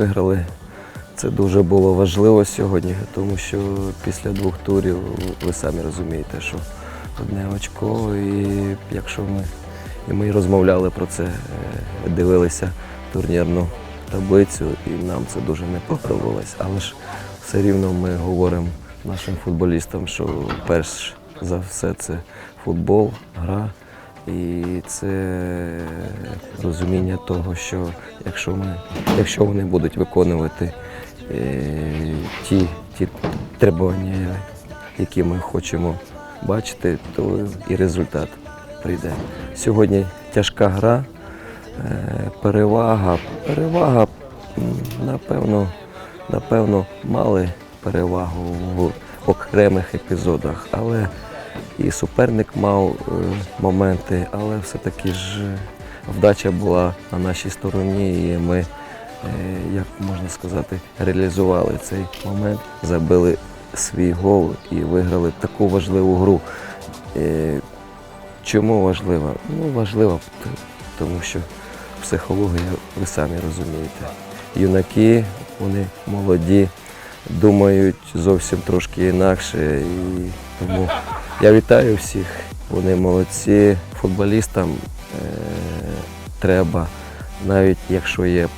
виграли. Це дуже було важливо сьогодні, тому що після двох турів ви самі розумієте, що одне очко, і якщо ми, і ми розмовляли про це, е, дивилися турнірну таблицю, і нам це дуже не подобалось. Але ж все рівно ми говоримо нашим футболістам, що перш за все це футбол, гра. І це розуміння того, що якщо, ми, якщо вони будуть виконувати е, ті, ті требування, які ми хочемо бачити, то і результат прийде. Сьогодні тяжка гра, е, перевага. Перевага, напевно, напевно, мали перевагу в окремих епізодах, але і суперник мав е, моменти, але все-таки ж е, вдача була на нашій стороні, і ми, е, як можна сказати, реалізували цей момент, забили свій гол і виграли таку важливу гру. Чому важлива? Ну, важлива, тому що психологія, ви самі розумієте. Юнаки, вони молоді, думають зовсім трошки інакше. І тому я вітаю всіх. Вони молодці. Футболістам е, треба, навіть якщо є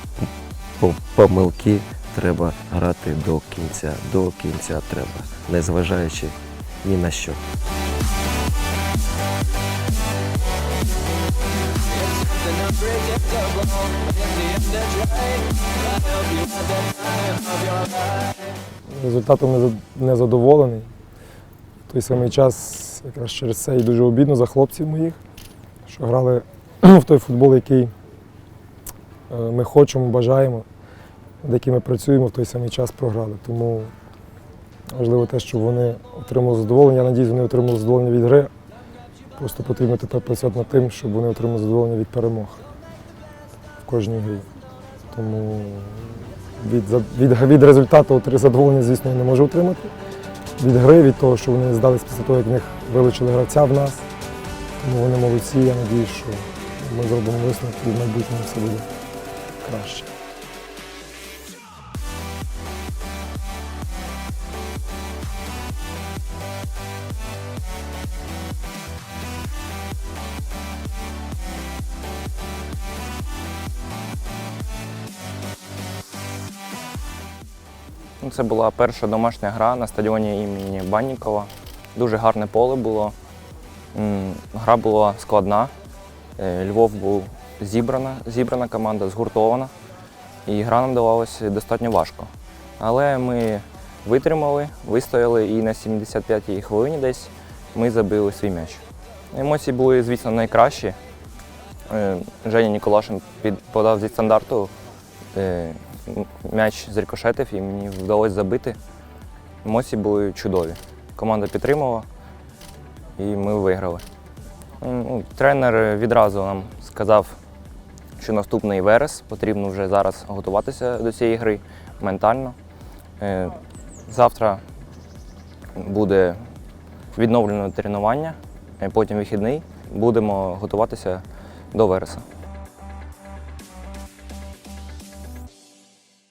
помилки, треба грати до кінця. До кінця треба, незважаючи ні на що. Результатом не задоволений. Той самий час якраз через це і дуже обідно за хлопців моїх, що грали в той футбол, який е, ми хочемо, бажаємо, над яким ми працюємо, в той самий час програли. Тому важливо те, щоб вони отримали задоволення. Я надіюсь, вони отримали задоволення від гри. Просто потрібно тепер працювати над тим, щоб вони отримали задоволення від перемог в кожній грі. Тому від, від, від результату задоволення, звісно, я не можу отримати. Від гри, від того, що вони здались після того, як в них вилучили гравця в нас. Тому вони молодці, я сподіваюся, що ми зробимо висновки і в майбутньому все буде краще. Це була перша домашня гра на стадіоні імені Баннікова. Дуже гарне поле було. Гра була складна. Е, Львов був зібрана, зібрана команда, згуртована. І гра нам давалася достатньо важко. Але ми витримали, вистояли і на 75-й хвилині десь ми забили свій м'яч. Емоції були, звісно, найкращі. Е, Женя Ніколашин подав зі стандарту. М'яч зрикошетив і мені вдалося забити. Емоції були чудові. Команда підтримала і ми виграли. Ну, Тренер відразу нам сказав, що наступний верес потрібно вже зараз готуватися до цієї гри ментально. Е, Завтра буде відновлено тренування, е, потім вихідний. Будемо готуватися до вереса.